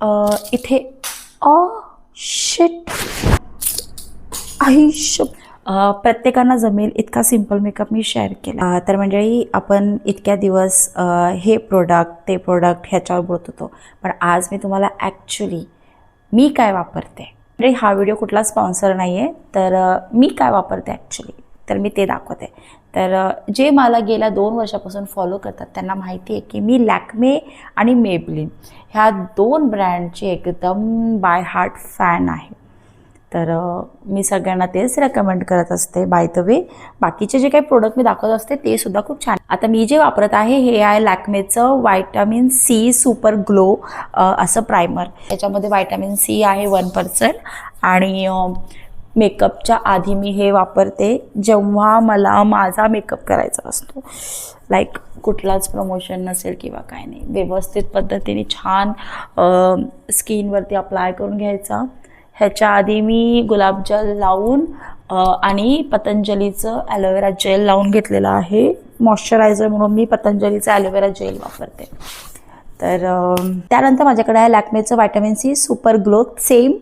इथे a shit आयुष्य प्रत्येकांना जमेल इतका सिंपल मेकअप मी शेअर केला. तर मंडळी आपण इतक्या दिवस हे प्रोडक्ट ते प्रोडक्ट ह्याच्यावर बोलत होतो. पण आज मी तुम्हाला ॲक्च्युली मी काय वापरते? म्हणजे हा व्हिडिओ कुठला स्पॉन्सर नाही आहे तर मी काय वापरते ॲक्च्युली तर मी ते दाखवते. तर जे मला गेल्या दोन वर्षापासून फॉलो करतात त्यांना माहिती आहे की मी लॅक्मे आणि मेबलिन ह्या दोन ब्रँडचे एकदम बाय हार्ट फॅन आहे. तर मी सगळ्यांना तेच रेकमेंड करत असते बाय द वे बाकीचे जे काही प्रोडक्ट मी दाखवत असते ते सुद्धा खूप छान. आता मी जे वापरत आहे हे आहे लॅक्मेचं व्हायटामिन सी सुपर ग्लो असं प्रायमर याच्यामध्ये व्हायटामिन सी आहे वन पर्सेंट आणि मेकअपच्या आधी मी हे वापरते जेव्हा मला माझा मेकअप करायचा असतो. लाईक कुठलाच प्रमोशन नसेल किंवा काय नाही. व्यवस्थित पद्धतीने छान स्किनवरती अप्लाय करून घ्यायचा. ह्याच्या आधी मी गुलाबजल लावून आणि पतंजलीचं ॲलोवेरा जेल लावून घेतलेलं आहे. मॉइश्चरायझर म्हणून मी पतंजलीचं ॲलोवेरा जेल वापरते. तर त्यानंतर माझ्याकडे आहे लॅक्मेचं vitamin C super glow same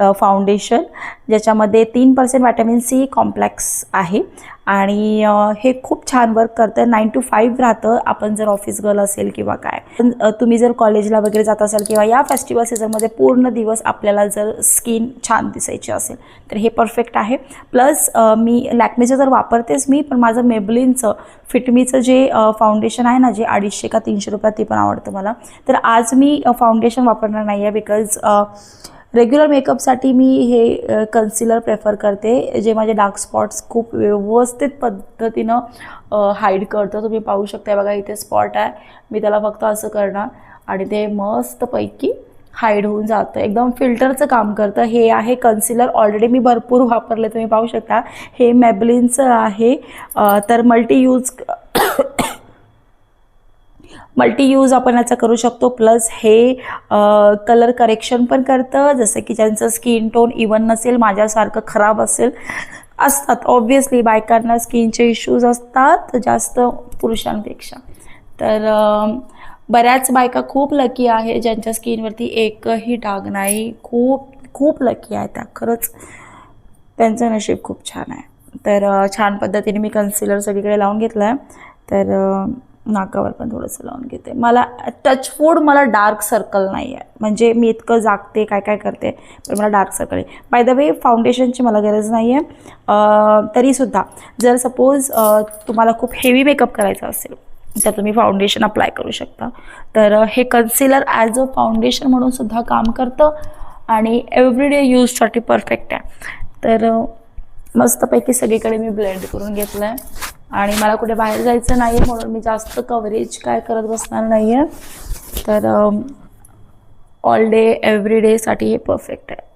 foundation ज्याच्यामध्ये तीन पर्सेंट व्हायटामिन सी कॉम्प्लेक्स आहे. आणि हे खूप छान वर्क करतं. नाईन टू फाईव्ह राहतं. आपण जर ऑफिस गर्ल असेल किंवा काय. पण, तुम्ही जर कॉलेजला वगैरे जात असाल किंवा या फेस्टिवल सीझनमध्ये पूर्ण दिवस आपल्याला जर स्किन छान दिसायची असेल तर हे परफेक्ट आहे. प्लस मी लॅक्मेचं जर वापरतेच मी पण माझं मेबलिनचं फिटमीचं जे फाउंडेशन आहे ना जे अडीचशे का तीनशे रुपयात ते पण आवडतं मला. तर आज मी फाउंडेशन वापरणार नाही आहे बिकॉज रेग्युलर मेकअपसाठी मी हे कन्सिलर प्रेफर करते जे माझे डार्क स्पॉट्स खूप व्यवस्थित पद्धतीनं हाईड करतं. तुम्ही पाहू शकता बघा इथे स्पॉट आहे. मी त्याला फक्त असं करणार. आणि ते मस्तपैकी हाईड होऊन जातं. एकदम फिल्टरचं काम करतं. हे आहे कन्सिलर ऑलरेडी मी भरपूर वापरले तुम्ही पाहू शकता. हे मॅबलिनचं आहे. तर मल्टी यूज मल्टी यूज आपण याचा करू शकतो. प्लस हे कलर करेक्शन पण करतं. जसं की ज्यांचं स्किन टोन इवन नसेल माझ्यासारखं खराब असेल असतात. ऑब्वियसली बायकांना स्किनचे इश्यूज असतात जास्त पुरुषांपेक्षा. तर बऱ्याच बायका खूप लकी आहे ज्यांच्या स्किनवरती एकही डाग नाही. खूप खूप लकी आहे त्या. खरंच त्यांचं नशीब खूप छान आहे. तर छान पद्धतीने मी कन्सिलर सगळीकडे लावून घेतलं आहे तर नाकावर पण थोडंसं लावून घेते. मला टच फूड मला डार्क सर्कल नाही आहे म्हणजे मी इतकं जागते काय काय करते पण मला डार्क सर्कल आहे. बाय द वे फाउंडेशनची मला गरज नाही आहे तरीसुद्धा जर सपोज तुम्हाला खूप हेवी मेकअप करायचा असेल तर तुम्ही फाउंडेशन अप्लाय करू शकता. तर हे कन्सिलर ॲज अ फाउंडेशन म्हणून सुद्धा काम करतं आणि एव्हरीडे यूजसाठी परफेक्ट आहे. तर मस्तपैकी सगळीकडे मी ब्लेंड करून घेतलं आहे आणि मला कुठे बाहेर जायचं नाही आहे म्हणून मी जास्त कव्हरेज काय करत बसणार नाही आहे तर ऑल डे एव्हरी डेसाठी हे परफेक्ट आहे.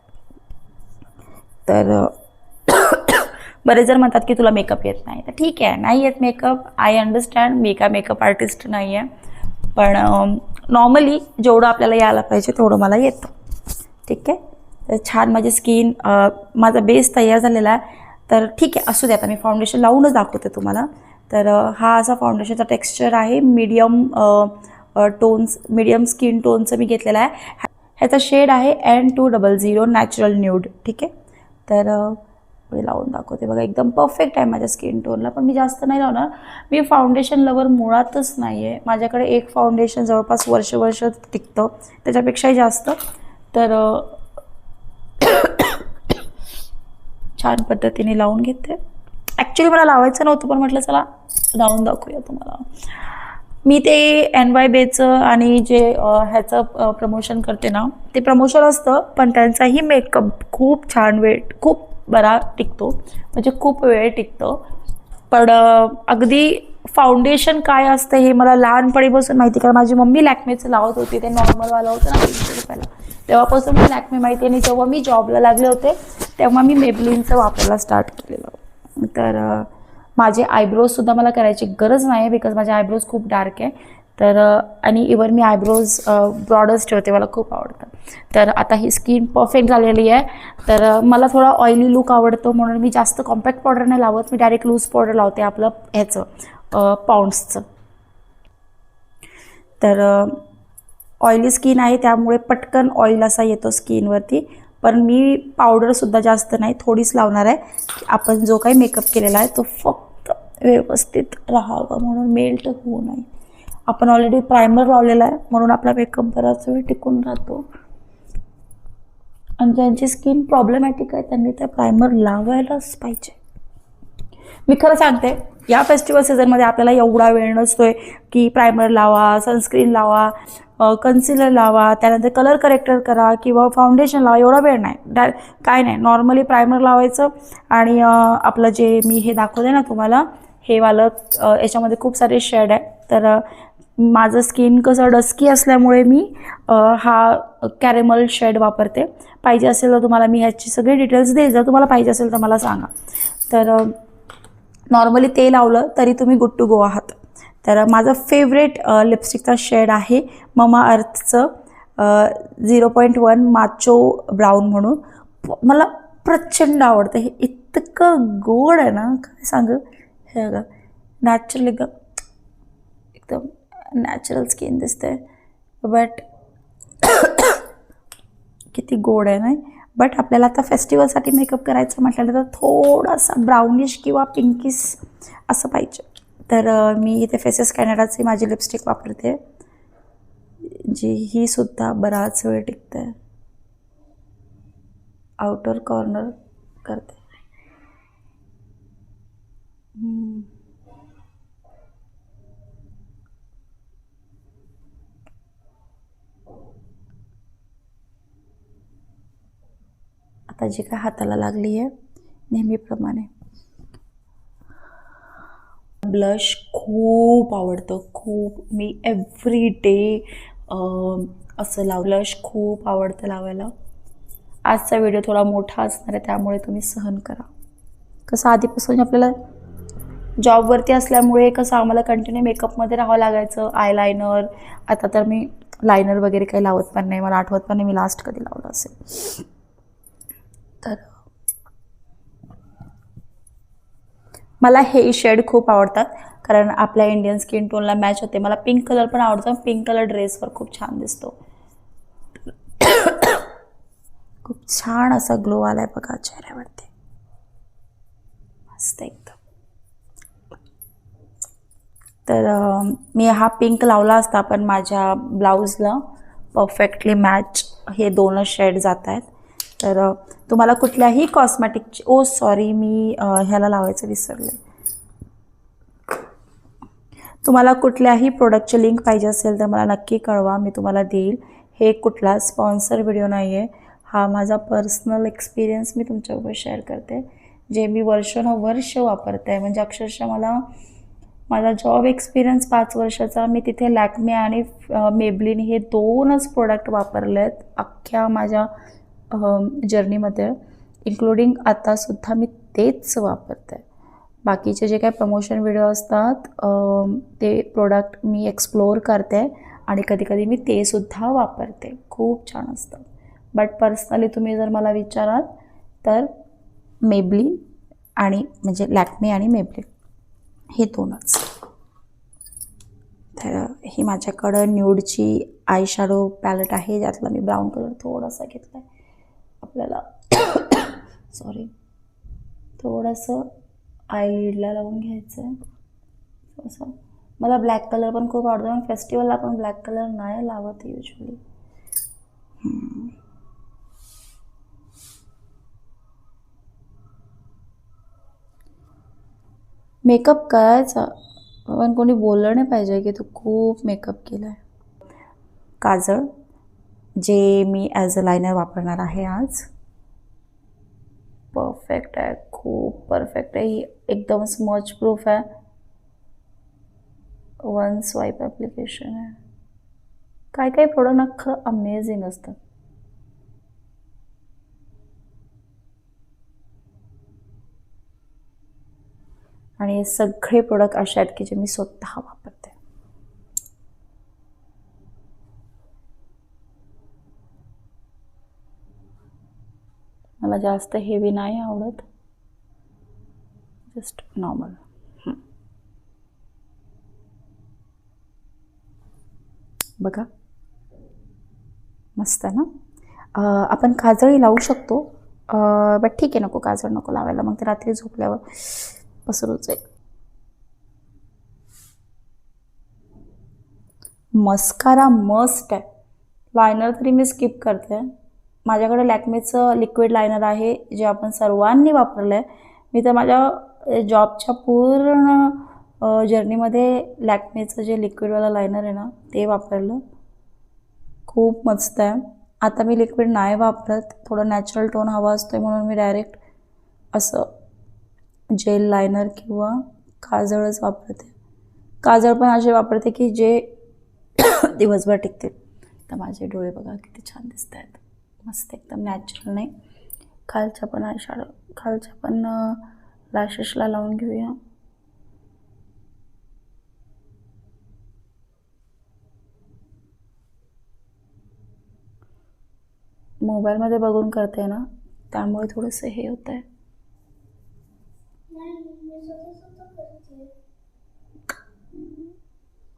तर बरे बरेच म्हणतात की तुला मेकअप येत नाही. तर ठीक आहे नाही येत मेकअप आय अंडरस्टँड मी काय मेकअप आर्टिस्ट नाही आहे पण नॉर्मली जेवढं आपल्याला यायला पाहिजे तेवढं मला येतं. ठीक आहे? तर छान माझी स्किन माझा बेस तयार झालेला आहे. तर ठीक आहे असू दे आता मी फाउंडेशन लावूनच दाखवते तुम्हाला. तर हा असा फाउंडेशनचा टेक्स्चर आहे. मीडियम टोन्स मीडियम स्किन टोनचं मी घेतलेला आहे. ह्याचा शेड आहे N two double zero natural nude ठीक आहे? तर मी लावून दाखवते. बघा एकदम परफेक्ट आहे माझ्या स्किन टोनला पण मी जास्त नाही लावणार. मी फाउंडेशन लवर मुळातच नाही आहे माझ्याकडे एक फाउंडेशन जवळपास वर्ष वर्ष टिकतं. त्याच्यापेक्षाही जास्त. तर अ, छान पद्धतीने लावून घेते. ॲक्च्युली मला लावायचं नव्हतं पण म्हटलं चला लावून दाखवूया तुम्हाला. मी ते एन वाय बेचं आणि जे ह्याचं प्रमोशन करते ना ते प्रमोशन असतं पण त्यांचाही मेकअप खूप छान वेळ खूप बरा टिकतो. म्हणजे खूप वेळ टिकतं. पण अगदी फाउंडेशन काय असतं हे मला लहानपणीपासून माहिती कारण माझी मम्मी लॅक्मेचं लावत होती ते नॉर्मलवालं होतं ना तीनशे रुपयाला तेव्हापासून मी लॅक्मे माहिती आणि जेव्हा मी जॉबला लागले होते तेव्हा मी मेबलिनचं वापरायला स्टार्ट केलेलं. तर माझे आयब्रोजसुद्धा मला करायची गरज नाही बिकॉज माझे आयब्रोज खूप डार्क आहे. तर आणि इवन मी आयब्रोज ब्रॉडच ठेवते मला खूप आवडतं. तर आता ही स्किन परफेक्ट झालेली आहे. तर मला थोडा ऑइली लुक आवडतो म्हणून मी जास्त कॉम्पॅक्ट पावडर नाही लावत. मी डायरेक्ट लूज पावडर लावते आपलं ह्याचं पाऊंड्सचं तर ऑइली स्किन आहे त्यामुळे पटकन ऑइल असा येतो स्किनवरती पण मी पावडरसुद्धा जास्त नाही थोडीच लावणार आहे. आपण जो काही मेकअप केलेला आहे तो फक्त व्यवस्थित राहावा म्हणून मेल्ट होऊ नये. आपण ऑलरेडी प्रायमर लावलेला आहे म्हणून आपला मेकअप बराच वेळ टिकून राहतो. आणि ज्यांची स्किन प्रॉब्लेमॅटिक आहे त्यांनी त्या प्रायमर लावायलाच पाहिजे. मी खरं सांगते या फेस्टिवल सीझनमध्ये आपल्याला एवढा वेळ नसतोय की प्रायमर लावा सनस्क्रीन लावा कन्सिलर लावा त्यानंतर कलर करेक्टर करा किंवा फाउंडेशन लावा एवढा वेळ नाही. डाय काय नाही. नॉर्मली प्रायमर लावायचं आणि आपलं जे मी हे दाखवते ना तुम्हाला हे वालं याच्यामध्ये खूप सारे शेड आहे. तर माझं स्किन कसं डस्की असल्यामुळे मी हा कॅरेमल शेड वापरते. पाहिजे असेल तर तुम्हाला मी ह्याची सगळी डिटेल्स देईल. जर तुम्हाला पाहिजे असेल तर मला सांगा. तर नॉर्मली ते लावलं तरी तुम्ही गुड टू गो आहात. तर माझं फेवरेट लिपस्टिकचा शेड आहे ममा अर्थचं zero point one macho brown म्हणून. मला प्रचंड आवडतं. हे इतकं गोड आहे ना काय सांग? हे बघा नॅचरल एकदम एकदम नॅचरल स्किन दिसते बट किती गोड आहे नाही? बट आपल्याला आता फेस्टिवलसाठी मेकअप करायचं म्हटलं तर थोडासा ब्राउनिश किंवा पिंकीस असं पाहिजे. तर मी इथे फेसेस कॅनडाची माझी लिपस्टिक वापरते. जी ही सुद्धा बराच वेळ टिकते. आउटर कॉर्नर करते. आता जी काय हाताला लागली आहे नेहमीप्रमाणे. ब्लश खूप आवडतं. खूप. मी एव्हरी डे असं लाव ब्लश खूप आवडतं लावायला. आजचा व्हिडिओ थोडा मोठा असणार आहे त्यामुळे तुम्ही सहन करा. कसं आधीपासून आपल्याला जॉबवरती असल्यामुळे कसं आम्हाला कंटिन्यू मेकअपमध्ये राहावं लागायचं आय लायनर आता तर मी लायनर वगैरे काही लावत पण नाही. मला आठवत पण नाही मी लास्ट कधी लावलं असेल. तर मला हे शेड खूप आवडतात कारण आपल्या इंडियन स्किन टोनला मॅच होते. मला पिंक कलर पण आवडतो पिंक कलर ड्रेसवर खूप छान दिसतो. खूप छान असा ग्लो आलाय बघा चेहऱ्यावरती. मस्त एकदम. तर मी हा पिंक लावला असता पण माझ्या ब्लाऊजला परफेक्टली मॅच हे दोनच शेड जात आहेत तर तुम्हाला कुठल्याही कॉस्मॅटिकची ओ सॉरी मी ह्याला लावायचं विसरले. तुम्हाला कुठल्याही प्रोडक्टची लिंक पाहिजे असेल तर मला नक्की कळवा मी तुम्हाला देईल. हे कुठला स्पॉन्सर व्हिडिओ नाही आहे हा माझा पर्सनल एक्सपिरियन्स मी तुमच्याबरोबर शेअर करते. जे मी वर्षानुवर्ष वापरते. आहे म्हणजे अक्षरशः मला माझा जॉब एक्सपिरियन्स पाच वर्षाचा. मी तिथे लॅक्मे आणि मेबलिन हे दोनच प्रोडक्ट वापरले आहेत अख्ख्या माझ्या जर्नीमध्ये इन्क्लुडिंग आतासुद्धा मी तेच वापरते. बाकीचे जे काही प्रमोशन व्हिडिओ असतात ते प्रोडक्ट मी एक्सप्लोअर करते आणि कधीकधी मी ते सुद्धा वापरते. खूप छान असतं. बट पर्सनली तुम्ही जर मला विचाराल तर मेबली आणि म्हणजे लॅक्मे आणि मेबलिन हे दोनच. तर ही माझ्याकडं न्यूडची आय शॅडो पॅलेट आहे ज्यातला मी ब्राऊन कलर थोडासा घेतला आहे आपल्याला. सॉरी थोडंसं आयलिडला लावून घ्यायचं आहे असं मला ब्लॅक कलर पण खूप आवडतो. पण फेस्टिवलला पण ब्लॅक कलर नाही लावत युजली मेकअप करायचा. पण कोणी बोललं नाही पाहिजे की तू खूप मेकअप केला आहे काजळ. जे मी ॲज अ लायनर वापरणार आहे आज. परफेक्ट आहे खूप परफेक्ट आहे. ही एकदम स्मच प्रूफ आहे. वन स्वाईप ॲप्लिकेशन आहे. काय काय प्रोडक्ट अख्खं अमेझिंग असतात. आणि हे सगळे प्रोडक्ट असे आहेत की जे मी स्वतः वापरते. मला जास्त हेवी नाही आवडत. जस्ट नॉर्मल बघा. मस्त ना? आपण काजळी लावू शकतो. बट ठीक आहे नको काजळ नको लावायला. मग ते रात्री झोपल्यावर पसरूच आहे मस्कारा मस्ट आहे. लायनर तरी मी स्किप करते. माझ्याकडे लॅक्मेचं लिक्विड लायनर आहे जे आपण सर्वांनी वापरलं आहे मी तर माझ्या जॉबच्या पूर्ण जर्नीमध्ये लॅक्मेचं जे लिक्विडवालं लायनर आहे ना ते वापरलं. खूप मस्त आहे. आता मी लिक्विड नाही वापरत. थोडं नॅचरल टोन हवा असतो म्हणून मी डायरेक्ट असं जेल लायनर किंवा काजळच वापरते. काजळ पण असे वापरते की जे दिवसभर टिकतील. तर माझे डोळे बघा किती छान दिसत आहेत मस्त एकदम नॅचरल नाही. खालच्या पण आय शाडो खालच्या पण लॅशेसला लावून घेऊया. मोबाईलमध्ये बघून करते ना त्यामुळे थोडंसं हे होतं आहे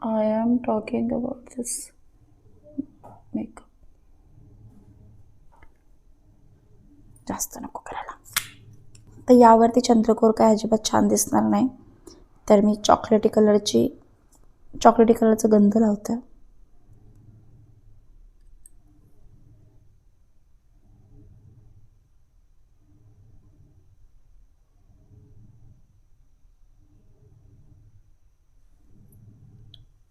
I am talking about this makeup जास्त नको करायला. तर यावरती चंद्रकोर काय अजिबात छान दिसणार नाही. तर मी चॉकलेटी कलरची चॉकलेटी कलरचा गंध लावते.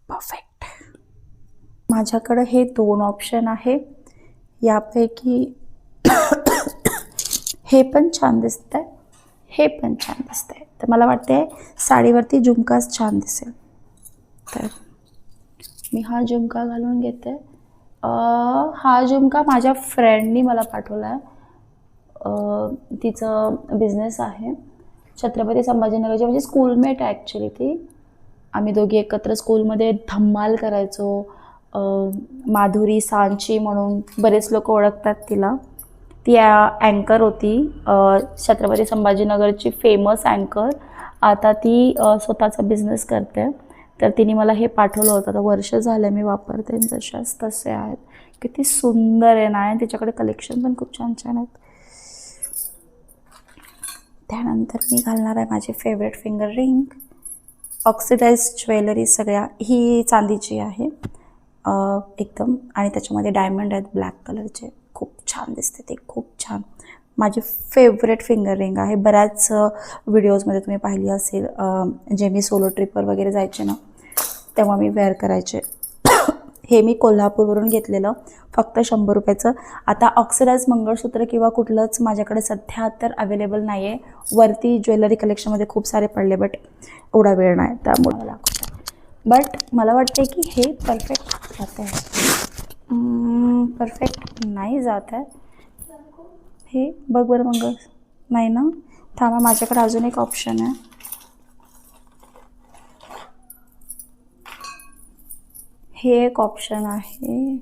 परफेक्ट माझ्याकडं हे दोन ऑप्शन आहे. यापैकी हे पण छान दिसत आहे हे पण छान दिसतंय. तर मला वाटते साडीवरती झुमकाच छान दिसेल. तर मी हा झुमका घालून घेते. हा झुमका माझ्या फ्रेंडनी मला पाठवला आहे तिचं बिझनेस आहे. छत्रपती संभाजीनगरची म्हणजे स्कूलमेट आहे ॲक्च्युली ती. आम्ही दोघी एकत्र स्कूलमध्ये धम्माल करायचो. माधुरी सांची म्हणून बरेच लोक ओळखतात तिला. ती अँकर होती. छत्रपती संभाजीनगरची फेमस अँकर आता ती स्वतःचा बिझनेस करते. तर तिने मला हे पाठवलं होतं. आता वर्ष झालं मी वापरते जशाच तसे आहेत. किती सुंदर आहे ना? आणि तिच्याकडे कलेक्शन पण खूप छान छान आहेत. त्यानंतर मी घालणार आहे माझी favourite finger ring oxidise jewellery सगळ्या ही चांदीची आहे. एकदम. आणि त्याच्यामध्ये डायमंड आहेत ब्लॅक कलरचे छान दिसते ते खूप छान. माझी फेवरेट फिंगर रिंग आहे. बऱ्याच व्हिडिओजमध्ये तुम्ही पाहिली असेल जे मी सोलो ट्रिपवर वगैरे जायचे ना तेव्हा मी वेअर करायचे. हे मी कोल्हापूरवरून घेतलेलं फक्त शंभर रुपयाचं. आता ऑक्सिडाईज मंगळसूत्र किंवा कुठलंच माझ्याकडे सध्या तर अवेलेबल नाही आहे वरती ज्वेलरी कलेक्शनमध्ये खूप सारे पडले बट एवढा वेळ नाही त्यामुळे मला बट मला वाटते की हे परफेक्ट राहते आहे. परफेक्ट नाही जात आहे. हे बघ बरं मग. नाही ना? थांबा माझ्याकडे अजून एक ऑप्शन आहे. हे एक ऑप्शन आहे.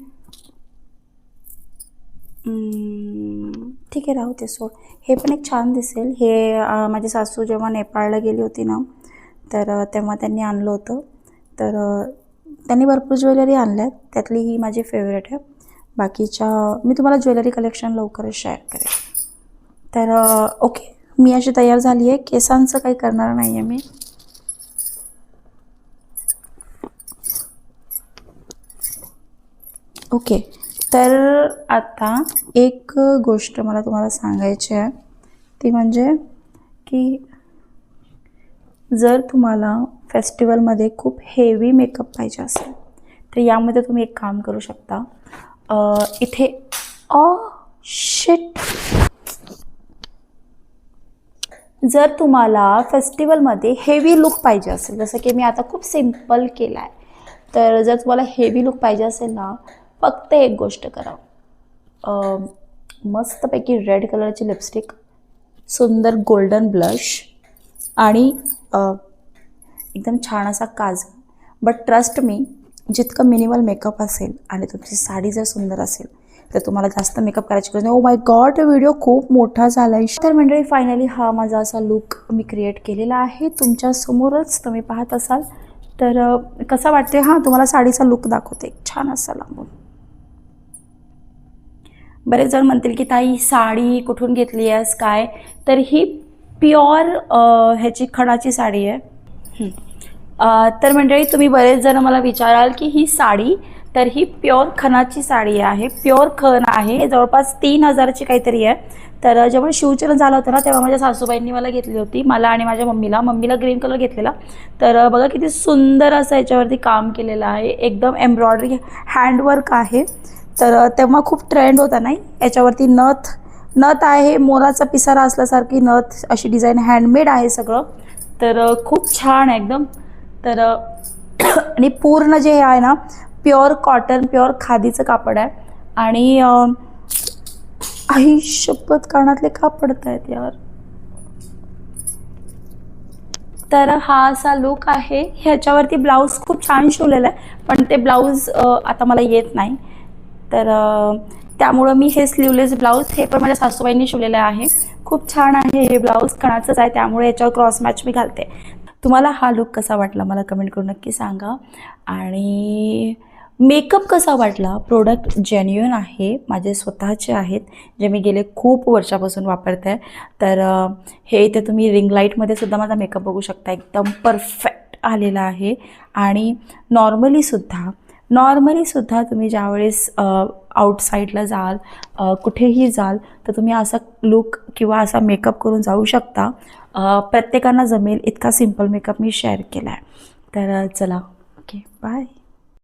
ठीक आहे राहू ते सोड. हे पण एक छान दिसेल. हे माझी सासू जेव्हा नेपाळला गेली होती ना तर तेव्हा त्यांनी आणलं होतं. तर त्यांनी भरपूर ज्वेलरी आणल्या आहेत त्यातली ही माझी फेवरेट आहे. बाकीच्या मी तुम्हाला ज्वेलरी कलेक्शन लवकरच शेअर करेन. तर ओके मी अशी तयार झाली आहे. केसांचं काही करणार नाही आहे मी. ओके तर आता एक गोष्ट मला तुम्हाला सांगायची आहे. ती म्हणजे की जर तुम्हाला फेस्टिवलमध्ये खूप हेवी मेकअप पाहिजे असेल तर यामध्ये तुम्ही एक काम करू शकता. इथे अ शिट जर तुम्हाला फेस्टिवलमध्ये हेवी लुक पाहिजे असेल जसं की मी आता खूप सिंपल केला आहे तर जर तुम्हाला हेवी लुक पाहिजे असेल ना फक्त एक गोष्ट करा. मस्तपैकी रेड कलरची लिपस्टिक सुंदर गोल्डन ब्लश आणि एकदम छान असा काजळ बट ट्रस्ट मी जितकं मिनिमल मेकअप असेल आणि तुमची साडी जर सुंदर असेल तर तुम्हाला जास्त मेकअप करायची गरज नाही. ओ माय गॉड व्हिडिओ खूप मोठा झाला. आहे तर मंडळी फायनली हा माझा असा लुक मी क्रिएट केलेला आहे. तुमच्यासमोरच तुम्ही पाहत असाल. तर कसा वाटते हां तुम्हाला साडीचा लुक दाखवते. छान असा लांबून. बरेच जण म्हणतील की ताई साडी कुठून घेतली आहेस? काय? तर ही प्युअर ह्याची खणाची साडी आहे. तर मंडळी तुम्ही बरेच जण मला विचाराल की ही साडी तर ही प्युअर खणाची साडी आहे. प्युअर खण आहे. जवळपास तीन हजारची काहीतरी आहे. तर जेव्हा शिवचरण झालं होतं ना तेव्हा माझ्या सासूबाईंनी मला घेतली होती. मला आणि माझ्या मम्मीला मम्मीला ग्रीन कलर घेतलेला. तर बघा किती सुंदर असं याच्यावरती काम केलेलं आहे. एकदम एम्ब्रॉयडरी हँडवर्क आहे. तर तेव्हा खूप ट्रेंड होता नाही? याच्यावरती नथ नथ आहे मोराचा पिसारा असल्यासारखी नथ अशी डिझाईन हँडमेड आहे सगळं. तर खूप छान आहे एकदम. तर आणि पूर्ण जे हे आहे ना प्युअर कॉटन प्युअर खादीचं कापड आहे. आणि आई शपथ कानातले का पडत आहेत यावर तर हा असा लुक आहे. ह्याच्यावरती ब्लाऊज खूप छान शिवलेला आहे पण ते ब्लाऊज आता मला येत नाही. तर त्यामुळं मी हे स्लीवलेस ब्लाऊज हे पण माझ्या सासूबाईंनी शिवलेलं आहे. खूप छान आहे हे ब्लाऊज कणाचंच आहे त्यामुळे याच्यावर क्रॉस मॅच मी घालते. तुम्हाला हा लुक कसा वाटला मला कमेंट करून नक्की सांगा. आणि मेकअप कसा वाटला? प्रोडक्ट जेन्युन आहे माझे स्वतःचे आहेत जे मी गेले खूप वर्षापासून वापरते. आहे तर हे इथे तुम्ही रिंग लाईटमध्ये सुद्धा माझा मेकअप बघू शकता. एकदम परफेक्ट आलेला आहे. आणि नॉर्मलीसुद्धा नॉर्मलीसुद्धा तुम्ही ज्यावेळेस आउटसाईडला जाल कुठेही जाल तर तुम्ही असा लुक किंवा असा मेकअप करून जाऊ शकता. प्रत्येकांना जमेल इतका सिंपल मेकअप मी शेअर केला आहे तर चला ओके बाय